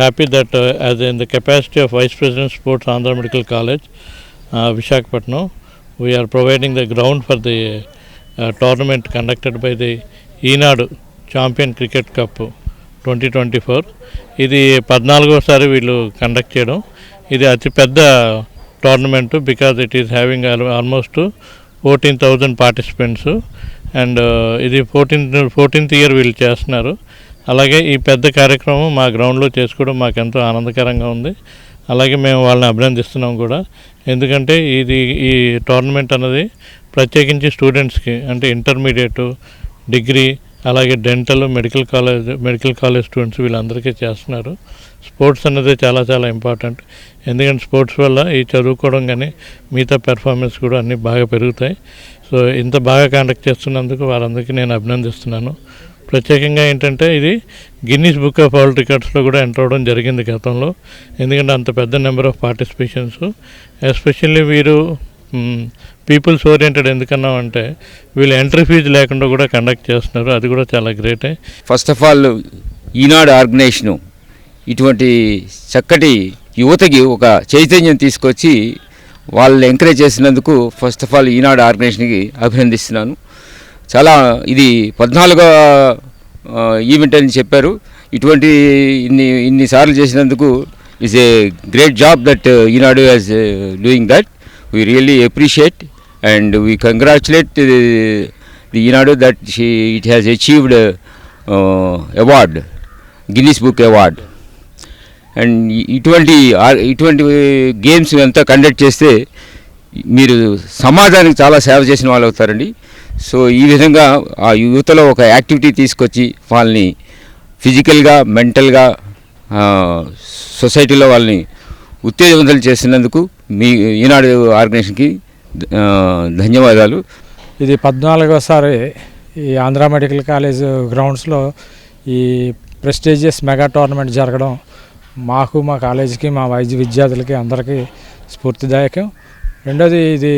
Happy that as in the capacity of vice president sports Andhra medical college Visakhapatnam we are providing the ground for the tournament conducted by the Eenadu champion cricket cup twenty twenty four ఇది పద్నాలుగోసారి వీళ్ళు conduct చేయడం. ఇది అతిపెద్ద tournament because it is having almost fourteen thousand participants and ఇది fourteenth fourteenth year వీళ్ళు చేస్తున్నారు. అలాగే ఈ పెద్ద కార్యక్రమం మా గ్రౌండ్లో చేసుకోవడం మాకు ఎంతో ఆనందకరంగా ఉంది. అలాగే మేము వాళ్ళని అభినందిస్తున్నాం కూడా. ఎందుకంటే ఇది ఈ టోర్నమెంట్ అన్నది ప్రత్యేకించి స్టూడెంట్స్కి అంటే ఇంటర్మీడియట్ డిగ్రీ అలాగే dental medical college medical college students వీళ్ళందరికీ చేస్తున్నారు. స్పోర్ట్స్ అనేది చాలా చాలా ఇంపార్టెంట్. ఎందుకంటే స్పోర్ట్స్ వల్ల ఈ చదువుకోవడం కానీ మిగతా పెర్ఫార్మెన్స్ కూడా అన్నీ బాగా పెరుగుతాయి. సో ఇంత బాగా కండక్ట్ చేస్తున్నందుకు వారందరికీ నేను అభినందిస్తున్నాను. ప్రత్యేకంగా ఏంటంటే ఇది గిన్నీస్ బుక్ ఆఫ్ వరల్డ్ రికార్డ్స్లో కూడా ఎంటర్ అవ్వడం జరిగింది గతంలో. ఎందుకంటే అంత పెద్ద నెంబర్ ఆఫ్ పార్టిసిపేషన్స్ ఎస్పెషల్లీ వీరు పీపుల్స్ ఓరియంటెడ్ ఎందుకన్నా అంటే వీళ్ళు ఎంట్రీ ఫీజు లేకుండా కూడా కండక్ట్ చేస్తున్నారు. అది కూడా చాలా గ్రేటే first of all Eenadu organisation ఇటువంటి చక్కటి యువతకి ఒక చైతన్యం తీసుకొచ్చి వాళ్ళని ఎంకరేజ్ చేసినందుకు ఫస్ట్ ఆఫ్ ఆల్ ఈనాడు ఆర్గనైజేషన్కి అభినందిస్తున్నాను. చాలా ఇది పద్నాలుగో ఈవెంట్ అని చెప్పారు. ఇటువంటి ఇన్ని ఇన్నిసార్లు చేసినందుకు is a great job that Eenadu as doing that we really appreciate and we congratulate the Eenadu that it has achieved award Guinness book award and ఇటువంటి ఇటువంటి గేమ్స్ అంతా కండక్ట్ చేస్తే మీరు సమాజానికి చాలా సేవ చేసిన వాళ్ళు అవుతారండి. సో ఈ విధంగా ఆ యువతలో ఒక యాక్టివిటీ తీసుకొచ్చి వాళ్ళని ఫిజికల్గా మెంటల్గా సొసైటీలో వాళ్ళని ఉత్తేజవంతులు చేసినందుకు మీ ఈనాడు ఆర్గనైజేషన్కి ధన్యవాదాలు. ఇది పద్నాలుగోసారి ఈ ఆంధ్ర మెడికల్ కాలేజ్ గ్రౌండ్స్లో ఈ ప్రెస్టీజియస్ మెగా టోర్నమెంట్ జరగడం మాకు మా కాలేజీకి మా వైద్య విద్యార్థులకి అందరికీ స్ఫూర్తిదాయకం. రెండోది ఇది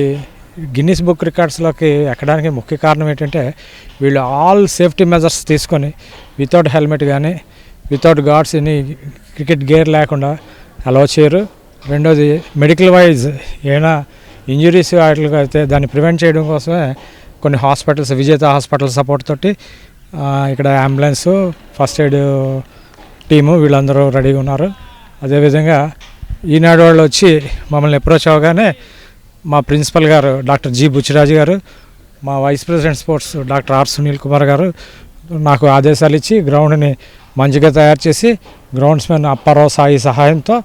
గిన్నిస్ బుక్ రికార్డ్స్లోకి ఎక్కడానికి ముఖ్య కారణం ఏంటంటే వీళ్ళు ఆల్ సేఫ్టీ మెజర్స్ తీసుకొని వితౌట్ హెల్మెట్ కానీ without guards any cricket gear లేకుండా అలౌ చేయరు. రెండోది మెడికల్ వైజ్ ఏమైనా ఇంజురీస్ వాటికి అయితే దాన్ని ప్రివెంట్ చేయడం కోసమే కొన్ని హాస్పిటల్స్ విజేత హాస్పిటల్ సపోర్ట్ తోటి ఇక్కడ అంబులెన్స్ ఫస్ట్ ఎయిడ్ టీము వీళ్ళందరూ రెడీగా ఉన్నారు. అదేవిధంగా ఈనాడు వాళ్ళు వచ్చి మమ్మల్ని అప్రోచ్ అవ్వగానే మా ప్రిన్సిపల్ గారు డాక్టర్ జి బుచ్చిరాజు గారు మా vice president sports doctor R Sunil Kumar గారు నాకు ఆదేశాలు ఇచ్చి గ్రౌండ్ని మంచిగా తయారు చేసి గ్రౌండ్స్మెన్ అప్పారావు సాయి సహాయంతో